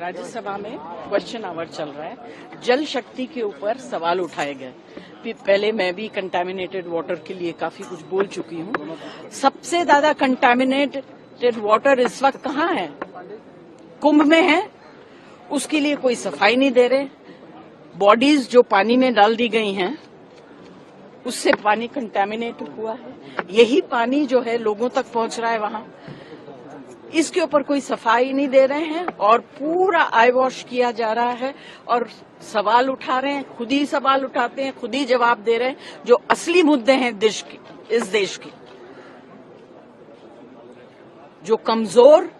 राज्यसभा में question our चल रहा है। जल शक्ति के ऊपर सवाल उठाए गए। पहले मैं भी कंटामिनेटेड वाटर के लिए काफ़ी कुछ बोल चुकी हूँ। सबसे ज़्यादा कंटामिनेटेड वाटर इस वक्त कहाँ है? कुंभ में है। उसके लिए कोई सफ़ाई नहीं दे रहे। बॉडीज जो पानी में डाल दी गई हैं, उससे पानी कंटेमिनेट हुआ है। यही पानी जो है लोगों तक पहुँच रहा है वहाँ। इसके ऊपर कोई सफ़ाई नहीं दे रहे हैं और पूरा आई वॉश किया जा रहा है और सवाल उठा रहे हैं, खुद ही सवाल उठाते हैं, खुद ही जवाब दे रहे हैं, जो असली मुद्दे हैं देश के, इस देश के। जो कमज़ोर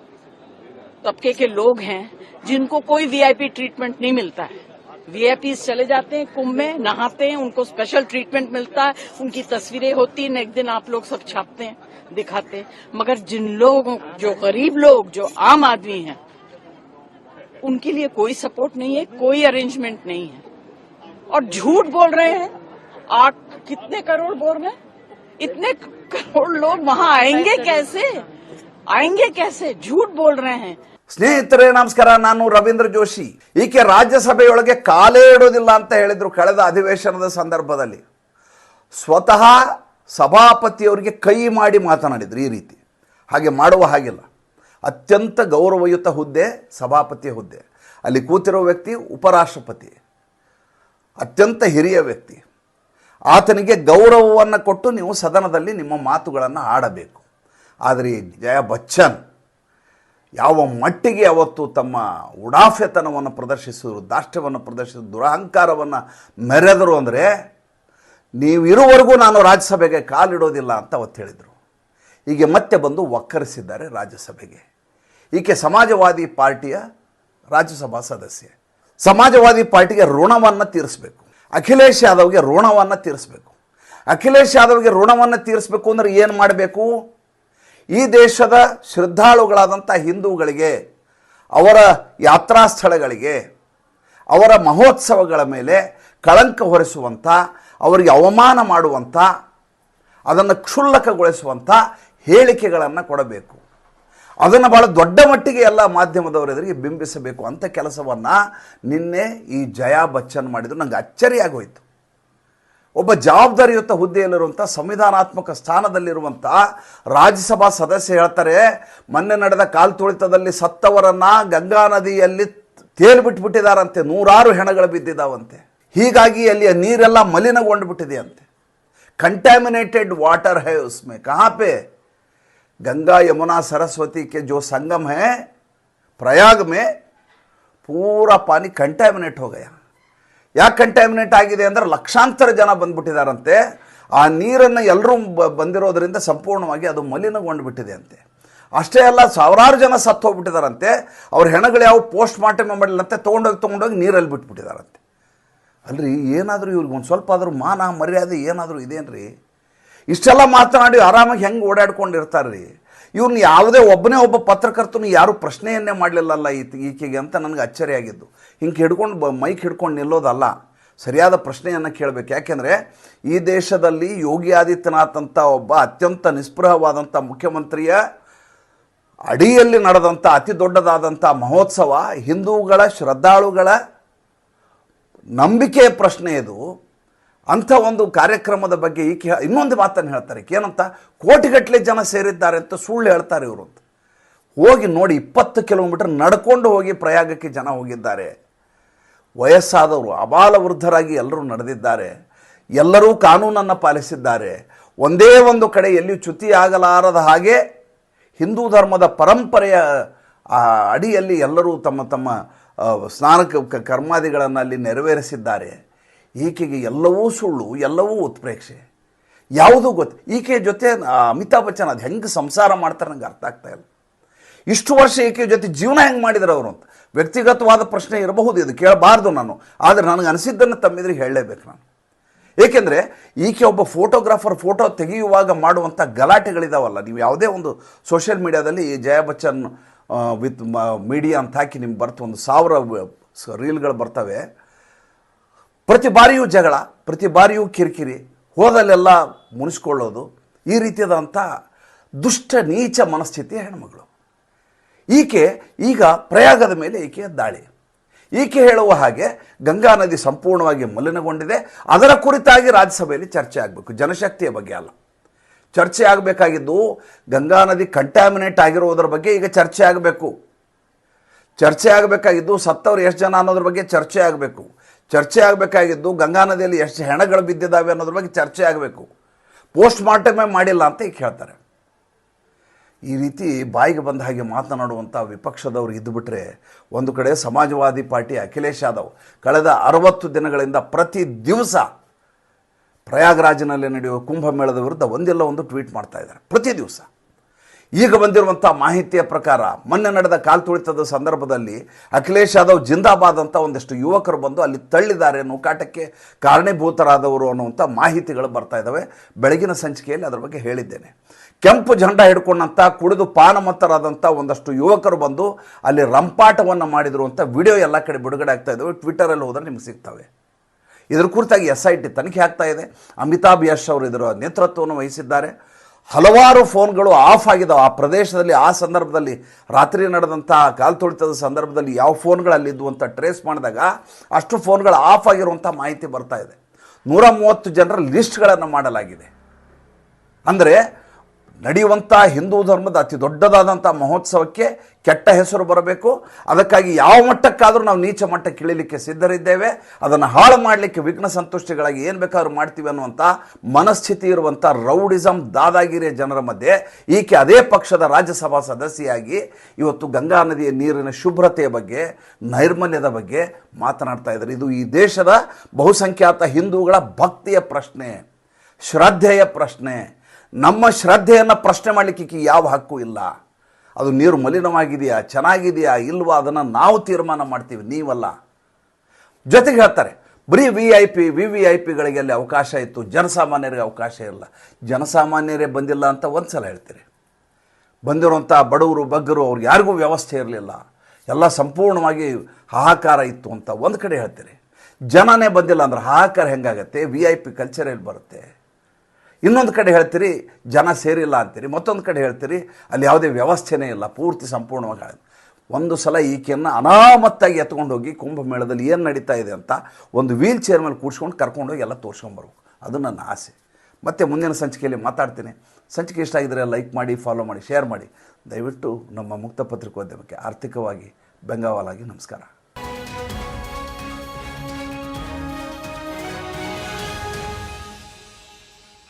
तबके के लोग हैं, जिनको कोई वीआईपी ट्रीटमेंट नहीं मिलता है। वीआईपी चले जाते हैं, कुंभ में नहाते हैं, उनको स्पेशल ट्रीटमेंट मिलता है, उनकी तस्वीरें होती हैं, एक दिन आप लोग सब छापते हैं। दिखाते हैं मगर जिन लोगों जो गरीब लोग जो आम आदमी हैं उनके लिए कोई सपोर्ट नहीं है कोई अरेंजमेंट नहीं है और झूठ बोल रहे हैं आठ कितने करोड़ बोल रहे हैं इतने करोड़ लोग वहां आएंगे कैसे आएंगे कैसे झूठ बोल रहे हैं ಸ್ನೇಹಿತರೇ ನಮಸ್ಕಾರ ನಾನು ರವೀಂದ್ರ ಜೋಶಿ ಈಕೆ ರಾಜ್ಯಸಭೆಯೊಳಗೆ ಕಾಲೇ ಇಡೋದಿಲ್ಲ ಅಂತ ಹೇಳಿದ್ರು ಕಳೆದ ಅಧಿವೇಶನದ ಸಂದರ್ಭದಲ್ಲಿ ಸ್ವತಃ ಸಭಾಪತಿಯವರಿಗೆ ಕೈ ಮಾಡಿ ಮಾತನಾಡಿದರು ಈ ರೀತಿ. ಹಾಗೆ ಮಾಡುವ ಹಾಗಿಲ್ಲ. ಅತ್ಯಂತ ಗೌರವಯುತ ಹುದ್ದೆ ಸಭಾಪತಿ ಹುದ್ದೆ. ಅಲ್ಲಿ ಕೂತಿರೋ ವ್ಯಕ್ತಿ ಉಪರಾಷ್ಟ್ರಪತಿ. ಅತ್ಯಂತ ಹಿರಿಯ ವ್ಯಕ್ತಿ. ಆತನಿಗೆ ಗೌರವವನ್ನು ಕೊಟ್ಟು ನೀವು ಸದನದಲ್ಲಿ ನಿಮ್ಮ ಮಾತುಗಳನ್ನು ಆಡಬೇಕು. ಆದರೆ ಜಯ ಬಚ್ಚನ್ ಯಾವ ಮಟ್ಟಿಗೆ ಅವತ್ತು ತಮ್ಮ ಉಡಾಫೆತನವನ್ನು ಪ್ರದರ್ಶಿಸಿದ್ರು, ದಾಷ್ಟ್ಯವನ್ನು ಪ್ರದರ್ಶಿಸಿದ ದುರಹಂಕಾರವನ್ನು ಮೆರೆದರು ಅಂದರೆ ನೀವಿರುವವರೆಗೂ ನಾನು ರಾಜ್ಯಸಭೆಗೆ ಕಾಲಿಡೋದಿಲ್ಲ ಅಂತ ಅವತ್ತು ಹೇಳಿದರು. ಹೀಗೆ ಮತ್ತೆ ಬಂದು ಒಕ್ಕರಿಸಿದ್ದಾರೆ ರಾಜ್ಯಸಭೆಗೆ. ಈಕೆ ಸಮಾಜವಾದಿ ಪಾರ್ಟಿಯ ರಾಜ್ಯಸಭಾ ಸದಸ್ಯೆ. ಸಮಾಜವಾದಿ ಪಾರ್ಟಿಗೆ ಋಣವನ್ನು ತೀರಿಸಬೇಕು. ಅಖಿಲೇಶ್ ಯಾದವ್ಗೆ ಋಣವನ್ನು ತೀರಿಸಬೇಕು. ಅಖಿಲೇಶ್ ಯಾದವ್ಗೆ ಋಣವನ್ನು ತೀರಿಸಬೇಕು ಅಂದರೆ ಏನು ಮಾಡಬೇಕು? ಈ ದೇಶದ ಶ್ರದ್ಧಾಳುಗಳಾದಂಥ ಹಿಂದೂಗಳಿಗೆ, ಅವರ ಯಾತ್ರಾ ಸ್ಥಳಗಳಿಗೆ ಅವರ ಮಹೋತ್ಸವಗಳ ಮೇಲೆ ಕಳಂಕ ಹೊರಿಸುವಂಥ ಅವರಿಗೆ ಅವಮಾನ ಮಾಡುವಂಥ, ಅದನ್ನು ಕ್ಷುಲ್ಲಕಗೊಳಿಸುವಂಥ ಹೇಳಿಕೆಗಳನ್ನು ಕೊಡಬೇಕು. ಅದನ್ನು ಭಾಳ ದೊಡ್ಡ ಮಟ್ಟಿಗೆ ಎಲ್ಲ ಮಾಧ್ಯಮದವರ ಎದುರಿಗೆ ಬಿಂಬಿಸಬೇಕು ಅಂಥ ಕೆಲಸವನ್ನು ನಿನ್ನೆ ಈ ಜಯಾ ಬಚ್ಚನ್ ಮಾಡಿದ್ರು. ನನಗೆ ಅಚ್ಚರಿಯಾಗೋಯಿತು. ಒಬ್ಬ ಜವಾಬ್ದಾರಿಯುತ ಹುದ್ದೆಯಲ್ಲಿರುವಂಥ, ಸಂವಿಧಾನಾತ್ಮಕ ಸ್ಥಾನದಲ್ಲಿರುವಂಥ ರಾಜ್ಯಸಭಾ ಸದಸ್ಯ ಹೇಳ್ತಾರೆ, ಮೊನ್ನೆ ನಡೆದ ಕಾಲ್ ತುಳಿತದಲ್ಲಿ ಸತ್ತವರನ್ನು ಗಂಗಾ ನದಿಯಲ್ಲಿ ತೇಲ್ಬಿಟ್ಬಿಟ್ಟಿದ್ದಾರಂತೆ ನೂರಾರು ಹೆಣಗಳು ಬಿದ್ದಿದ್ದಾವಂತೆ ಹೀಗಾಗಿ ಅಲ್ಲಿಯ ನೀರೆಲ್ಲ ಮಲಿನಗೊಂಡು ಬಿಟ್ಟಿದೆಯಂತೆ कंटेमिनेटेड वाटर है उसमें कहाँ पे गंगा यमुना सरस्वती के जो संगम है प्रयाग में पूरा पानी कंटेमिनेट हो गया ಯಾಕೆ ಕಂಟ್ಯಾಮಿನೇಟ್ ಆಗಿದೆ ಅಂದರೆ ಲಕ್ಷಾಂತರ ಜನ ಬಂದ್ಬಿಟ್ಟಿದಾರಂತೆ ಆ ನೀರನ್ನು ಎಲ್ಲರೂ ಬ- ಬಂದಿರೋದ್ರಿಂದ ಸಂಪೂರ್ಣವಾಗಿ ಅದು ಮಲಿನಗೊಂಡು ಬಿಟ್ಟಿದೆ ಅಂತೆ ಅಷ್ಟೇ ಅಲ್ಲ ಸಾವಿರಾರು ಜನ ಸತ್ತು ಹೋಗ್ಬಿಟ್ಟಿದಾರಂತೆ ಅವ್ರ ಹೆಣಗಳು ಯಾವ ಪೋಸ್ಟ್ ಮಾರ್ಟಮ್ ಮಾಡಿಲ್ಲಂತೆ ತೊಗೊಂಡೋಗಿ ತೊಗೊಂಡೋಗಿ ನೀರಲ್ಲಿ ಬಿಟ್ಬಿಟ್ಟಿದಾರಂತೆ ಅಲ್ರಿ, ಏನಾದರೂ ಇವ್ರಿಗೆ ಒಂದು ಸ್ವಲ್ಪ ಆದರೂ ಮಾನ, ಮರ್ಯಾದೆ ಏನಾದರೂ ಇದೇನ್ರಿ? ಇಷ್ಟೆಲ್ಲ ಮಾತನಾಡಿ ಆರಾಮಾಗಿ ಹೆಂಗೆ ಓಡಾಡ್ಕೊಂಡಿರ್ತಾರೆ ರೀ ಇವ್ರನ್ನ ಯಾವುದೇ ಒಬ್ಬನೇ ಒಬ್ಬ ಪತ್ರಕರ್ತನು ಯಾರೂ ಪ್ರಶ್ನೆಯನ್ನೇ ಮಾಡಲಿಲ್ಲಲ್ಲ ಈತ ಈಕೆಗೆ ಅಂತ ನನಗೆ ಅಚ್ಚರಿಯಾಗಿದ್ದು ಹಿಂಗೆ ಹಿಡ್ಕೊಂಡು ಬ, ಮೈಕ್ ಹಿಡ್ಕೊಂಡು ನಿಲ್ಲೋದಲ್ಲ, ಸರಿಯಾದ ಪ್ರಶ್ನೆಯನ್ನು ಕೇಳಬೇಕು. ಯಾಕೆಂದರೆ ಈ ದೇಶದಲ್ಲಿ ಯೋಗಿ ಆದಿತ್ಯನಾಥ್ ಅಂತ ಒಬ್ಬ ಅತ್ಯಂತ ನಿಸ್ಪೃಹವಾದಂಥ ಮುಖ್ಯಮಂತ್ರಿಯ ಅಡಿಯಲ್ಲಿ ನಡೆದಂಥ ಅತಿ ದೊಡ್ಡದಾದಂಥ ಮಹೋತ್ಸವ ಹಿಂದೂಗಳ ಶ್ರದ್ಧಾಳುಗಳ ನಂಬಿಕೆಯ ಪ್ರಶ್ನೆ ಇದು. ಅಂಥ ಒಂದು ಕಾರ್ಯಕ್ರಮದ ಬಗ್ಗೆ ಈಕೆ ಇನ್ನೊಂದು ಮಾತನ್ನು ಹೇಳ್ತಾರೆ. ಏನಂತ ಕೋಟಿಗಟ್ಟಲೆ ಜನ ಸೇರಿದ್ದಾರೆ ಅಂತ ಸುಳ್ಳು ಹೇಳ್ತಾರೆ ಇವರು ಅಂತ. ಹೋಗಿ ನೋಡಿ, ಇಪ್ಪತ್ತು ಕಿಲೋಮೀಟರ್ ನಡ್ಕೊಂಡು ಹೋಗಿ ಪ್ರಯಾಗಕ್ಕೆ ಜನ ಹೋಗಿದ್ದಾರೆ. ವಯಸ್ಸಾದವರು ಅಬಾಲ ವೃದ್ಧರಾಗಿ ಎಲ್ಲರೂ ನಡೆದಿದ್ದಾರೆ. ಎಲ್ಲರೂ ಕಾನೂನನ್ನು ಪಾಲಿಸಿದ್ದಾರೆ. ಒಂದೇ ಒಂದು ಕಡೆ ಎಲ್ಲಿಯೂ ಚ್ಯುತಿ ಆಗಲಾರದ ಹಾಗೆ ಹಿಂದೂ ಧರ್ಮದ ಪರಂಪರೆಯ ಅಡಿಯಲ್ಲಿ ಎಲ್ಲರೂ ತಮ್ಮ ತಮ್ಮ ಆ, ಸ್ನಾನ ಕ- ಕ- ಕರ್ಮಾದಿಗಳನ್ನು ಅಲ್ಲಿ ನೆರವೇರಿಸಿದ್ದಾರೆ. ಈಕೆಗೆ ಎಲ್ಲವೂ ಸುಳ್ಳು ಎಲ್ಲವೂ ಉತ್ಪ್ರೇಕ್ಷೆ ಯಾವುದೂ ಗೊತ್ತು ಈಕೆ ಜೊತೆ ಅಮಿತಾಬ್ ಬಚ್ಚನ್ ಅದು ಹೆಂಗೆ ಸಂಸಾರ ಮಾಡ್ತಾರೆ ನಂಗೆ ಅರ್ಥ ಆಗ್ತಾ ಇಲ್ಲ. ಇಷ್ಟು ವರ್ಷ ಈಕೆ ಜೊತೆ ಜೀವನ ಹೆಂಗೆ ಮಾಡಿದ್ರು ಅವರು ಅಂತ. ವ್ಯಕ್ತಿಗತವಾದ ಪ್ರಶ್ನೆ ಇರಬಹುದು ಇದು ಕೇಳಬಾರ್ದು ನಾನು. ಆದರೆ ನನಗೆ ಅನಿಸಿದ್ದನ್ನು ತಮ್ಮಿದ್ರೆ ಹೇಳಲೇಬೇಕು ನಾನು. ಏಕೆಂದರೆ ಈಕೆ ಒಬ್ಬ ಫೋಟೋಗ್ರಾಫರ್ ಫೋಟೋ ತೆಗೆಯುವಾಗ ಮಾಡುವಂಥ ಗಲಾಟೆಗಳಿದಾವಲ್ಲ. ನೀವು ಯಾವುದೇ ಒಂದು ಸೋಷಿಯಲ್ ಮೀಡಿಯಾದಲ್ಲಿ ಜಯಾ ಬಚ್ಚನ್ ವಿತ್ ಮೀಡಿಯಾ ಅಂತ ಹಾಕಿ ನಿಮ್ಗೆ ಬರ್ತು ಒಂದು ಸಾವಿರ ರೀಲ್ಗಳು ಬರ್ತವೆ. ಪ್ರತಿ ಬಾರಿಯೂ ಜಗಳ, ಪ್ರತಿ ಬಾರಿಯೂ ಕಿರಿಕಿರಿ, ಹೋದಲ್ಲೆಲ್ಲ ಮುನಿಸ್ಕೊಳ್ಳೋದು, ಈ ರೀತಿಯಾದಂಥ ದುಷ್ಟ, ನೀಚ ಮನಸ್ಥಿತಿಯ ಹೆಣ್ಮಗಳು. ಈಕೆ ಈಗ ಪ್ರಯಾಗದ ಮೇಲೆ ಈಕೆಯ ದಾಳಿ. ಈಕೆ ಹೇಳುವ ಹಾಗೆ ಗಂಗಾ ನದಿ ಸಂಪೂರ್ಣವಾಗಿ ಮಲಿನಗೊಂಡಿದೆ. ಅದರ ಕುರಿತಾಗಿ ರಾಜ್ಯಸಭೆಯಲ್ಲಿ ಚರ್ಚೆ ಆಗಬೇಕು. ಜನಶಕ್ತಿಯ ಬಗ್ಗೆ ಅಲ್ಲ. ಚರ್ಚೆ ಆಗಬೇಕಾಗಿದ್ದು ಗಂಗಾ ನದಿ ಕಂಟ್ಯಾಮಿನೇಟ್ ಆಗಿರೋದ್ರ ಬಗ್ಗೆ ಈಗ ಚರ್ಚೆ ಆಗಬೇಕು. ಚರ್ಚೆ ಆಗಬೇಕಾಗಿದ್ದು ಸತ್ತವ್ರು ಎಷ್ಟು ಜನ ಅನ್ನೋದ್ರ ಬಗ್ಗೆ ಚರ್ಚೆ ಆಗಬೇಕು. ಚರ್ಚೆ ಆಗಬೇಕಾಗಿದ್ದು ಗಂಗಾ ನದಿಯಲ್ಲಿ ಎಷ್ಟು ಹೆಣಗಳು ಬಿದ್ದಿದ್ದಾವೆ ಅನ್ನೋದ್ರ ಬಗ್ಗೆ ಚರ್ಚೆ ಆಗಬೇಕು. ಪೋಸ್ಟ್ ಮಾರ್ಟಮೇ ಮಾಡಿಲ್ಲ ಅಂತ ಈಗ ಹೇಳ್ತಾರೆ. ಈ ರೀತಿ ಬಾಯಿಗೆ ಬಂದ ಹಾಗೆ ಮಾತನಾಡುವಂಥ ವಿಪಕ್ಷದವರು ಇದ್ದುಬಿಟ್ರೆ ಒಂದು ಕಡೆ ಸಮಾಜವಾದಿ ಪಾರ್ಟಿ ಅಖಿಲೇಶ್ ಯಾದವ್ ಕಳೆದ ಅರವತ್ತು ದಿನಗಳಿಂದ ಪ್ರತಿ ದಿವಸ ಪ್ರಯಾಗ್ರಾಜ್ನಲ್ಲಿ ನಡೆಯುವ ಕುಂಭಮೇಳದ ವಿರುದ್ಧ ಒಂದಿಲ್ಲ ಒಂದು ಟ್ವೀಟ್ ಮಾಡ್ತಾ ಇದ್ದಾರೆ. ಪ್ರತಿ ದಿವಸ ಈಗ ಬಂದಿರುವಂಥ ಮಾಹಿತಿಯ ಪ್ರಕಾರ ಮೊನ್ನೆ ನಡೆದ ಕಾಲ್ತುಳಿತದ ಸಂದರ್ಭದಲ್ಲಿ ಅಖಿಲೇಶ್ ಯಾದವ್ ಜಿಂದಾಬಾದ್ ಅಂತ ಒಂದಿಷ್ಟು ಯುವಕರು ಬಂದು ಅಲ್ಲಿ ತಳ್ಳಿದ್ದಾರೆ ನೂಕಾಟಕ್ಕೆ ಕಾರಣೀಭೂತರಾದವರು ಅನ್ನುವಂಥ ಮಾಹಿತಿಗಳು ಬರ್ತಾ ಇದ್ದಾವೆ. ಬೆಳಗಿನ ಸಂಚಿಕೆಯಲ್ಲಿ ಅದರ ಬಗ್ಗೆ ಹೇಳಿದ್ದೇನೆ. ಕೆಂಪು ಜಂಡ ಹಿಡ್ಕೊಂಡಂಥ ಕುಡಿದು ಪಾನಮತ್ತರಾದಂಥ ಒಂದಷ್ಟು ಯುವಕರು ಬಂದು ಅಲ್ಲಿ ರಂಪಾಟವನ್ನು ಮಾಡಿದರು ಅಂತ ವಿಡಿಯೋ ಎಲ್ಲ ಕಡೆ ಬಿಡುಗಡೆ ಆಗ್ತಾ ಇದ್ದಾವೆ. ಟ್ವಿಟರಲ್ಲಿ ಹೋದರೆ ನಿಮ್ಗೆ ಸಿಗ್ತವೆ. ಇದರ ಕುರಿತಾಗಿ ಎಸ್ ಐ ಟಿ ತನಿಖೆ ಆಗ್ತಾ ಇದೆ. ಅಮಿತಾಬ್ ಯಶ್ ಅವರು ಇದರ ನೇತೃತ್ವವನ್ನು ವಹಿಸಿದ್ದಾರೆ. ಹಲವಾರು ಫೋನ್ಗಳು ಆಫ್ ಆಗಿದ್ದಾವೆ ಆ ಪ್ರದೇಶದಲ್ಲಿ, ಆ ಸಂದರ್ಭದಲ್ಲಿ, ರಾತ್ರಿ ನಡೆದಂಥ ಕಾಲ್ತುಳಿತದ ಸಂದರ್ಭದಲ್ಲಿ ಯಾವ ಫೋನ್ಗಳಲ್ಲಿದ್ದು ಅಂತ ಟ್ರೇಸ್ ಮಾಡಿದಾಗ ಅಷ್ಟು ಫೋನ್ಗಳು ಆಫ್ ಆಗಿರುವಂಥ ಮಾಹಿತಿ ಬರ್ತಾ ಇದೆ. ನೂರ ಮೂವತ್ತು ಜನರ ಲಿಸ್ಟ್ಗಳನ್ನು ಮಾಡಲಾಗಿದೆ. ಅಂದರೆ ನಡೆಯುವಂಥ ಹಿಂದೂ ಧರ್ಮದ ಅತಿ ದೊಡ್ಡದಾದಂಥ ಮಹೋತ್ಸವಕ್ಕೆ ಕೆಟ್ಟ ಹೆಸರು ಬರಬೇಕು. ಅದಕ್ಕಾಗಿ ಯಾವ ಮಟ್ಟಕ್ಕಾದರೂ ನಾವು ನೀಚ ಮಟ್ಟಕ್ಕೆ ಇಳಿಲಿಕ್ಕೆ ಸಿದ್ಧರಿದ್ದೇವೆ. ಅದನ್ನು ಹಾಳು ಮಾಡಲಿಕ್ಕೆ ವಿಘ್ನ ಸಂತುಷ್ಟಿಗಳಾಗಿ ಏನು ಬೇಕಾದ್ರೂ ಮಾಡ್ತೀವಿ ಅನ್ನುವಂಥ ಮನಸ್ಥಿತಿ ಇರುವಂಥ ರೌಡಿಸಮ್ ದಾದಾಗಿರಿಯ ಜನರ ಮಧ್ಯೆ ಈಕೆ ಅದೇ ಪಕ್ಷದ ರಾಜ್ಯಸಭಾ ಸದಸ್ಯೆಯಾಗಿ ಇವತ್ತು ಗಂಗಾ ನದಿಯ ನೀರಿನ ಶುಭ್ರತೆಯ ಬಗ್ಗೆ, ನೈರ್ಮಲ್ಯದ ಬಗ್ಗೆ ಮಾತನಾಡ್ತಾ ಇದ್ದಾರೆ. ಇದು ಈ ದೇಶದ ಬಹುಸಂಖ್ಯಾತ ಹಿಂದೂಗಳ ಭಕ್ತಿಯ ಪ್ರಶ್ನೆ, ಶ್ರದ್ಧೆಯ ಪ್ರಶ್ನೆ. ನಮ್ಮ ಶ್ರದ್ಧೆಯನ್ನು ಪ್ರಶ್ನೆ ಮಾಡಲಿಕ್ಕೆ ಯಾವ ಹಕ್ಕು ಇಲ್ಲ? ಅದು ನೀರು ಮಲಿನವಾಗಿದೆಯಾ? ಚೆನ್ನಾಗಿದೆಯಾ? ಇಲ್ವಾ? ಅದನ್ನು ನಾವು ತೀರ್ಮಾನ ಮಾಡ್ತೀವಿ, ನೀವಲ್ಲ. ಜೊತೆಗೆ ಹೇಳ್ತಾರೆ, ಬರೀ V I P V V I ಪಿಗಳಿಗೆ ಅಲ್ಲಿ ಅವಕಾಶ ಇತ್ತು. ಜನಸಾಮಾನ್ಯರಿಗೆ ಅವಕಾಶ ಇಲ್ಲ. ಜನಸಾಮಾನ್ಯರೇ ಬಂದಿಲ್ಲ ಅಂತ ಒಂದು ಸಲ ಹೇಳ್ತೀರಿ. ಬಂದಿರುವಂಥ ಬಡವರು, ಬಗ್ಗರು, ಅವ್ರಿಗೆ ಯಾರಿಗೂ ವ್ಯವಸ್ಥೆ ಇರಲಿಲ್ಲ. ಎಲ್ಲ ಸಂಪೂರ್ಣವಾಗಿ ಹಾಹಾಕಾರ ಇತ್ತು ಅಂತ ಒಂದು ಕಡೆ ಹೇಳ್ತೀರಿ. ಜನನೇ ಬಂದಿಲ್ಲ ಅಂದ್ರೆ ಹಾಹಾಕಾರ ಹೆಂಗಾಗತ್ತೆ? ವಿ ಐ ಪಿ ಕಲ್ಚರ್ ಎಲ್ಲಿ ಬರುತ್ತೆ? ಇನ್ನೊಂದು ಕಡೆ ಹೇಳ್ತೀರಿ, ಜನ ಸೇರಿಲ್ಲ ಅಂತೀರಿ, ಮತ್ತೊಂದು ಕಡೆ ಹೇಳ್ತೀರಿ, ಅಲ್ಲಿ ಯಾವುದೇ ವ್ಯವಸ್ಥೆನೇ ಇಲ್ಲ, ಪೂರ್ತಿ ಸಂಪೂರ್ಣವಾಗಿ ಒಂದು ಸಲ ಈಕೆಯನ್ನು ಅನಾಮತ್ತಾಗಿ ಎತ್ಕೊಂಡು ಹೋಗಿ ಕುಂಭಮೇಳದಲ್ಲಿ ಏನು ನಡೀತಾ ಇದೆ ಅಂತ ಒಂದು ವೀಲ್ ಚೇರ್ ಮೇಲೆ ಕೂಡ್ಸ್ಕೊಂಡು ಕರ್ಕೊಂಡೋಗಿ ಎಲ್ಲ ತೋರಿಸ್ಕೊಂಬರ್ಬೇಕು ಅದು ನನ್ನ ಆಸೆ. ಮತ್ತು ಮುಂದಿನ ಸಂಚಿಕೆಯಲ್ಲಿ ಮಾತಾಡ್ತೀನಿ. ಸಂಚಿಕೆ ಇಷ್ಟ ಆಗಿದ್ರೆ ಲೈಕ್ ಮಾಡಿ ಫಾಲೋ ಮಾಡಿ ಶೇರ್ ಮಾಡಿ. ದಯವಿಟ್ಟು ನಮ್ಮ ಮುಕ್ತ ಪತ್ರಿಕೋದ್ಯಮಕ್ಕೆ ಆರ್ಥಿಕವಾಗಿ ಬೆಂಗಾವಲಾಗಿ ನಮಸ್ಕಾರ.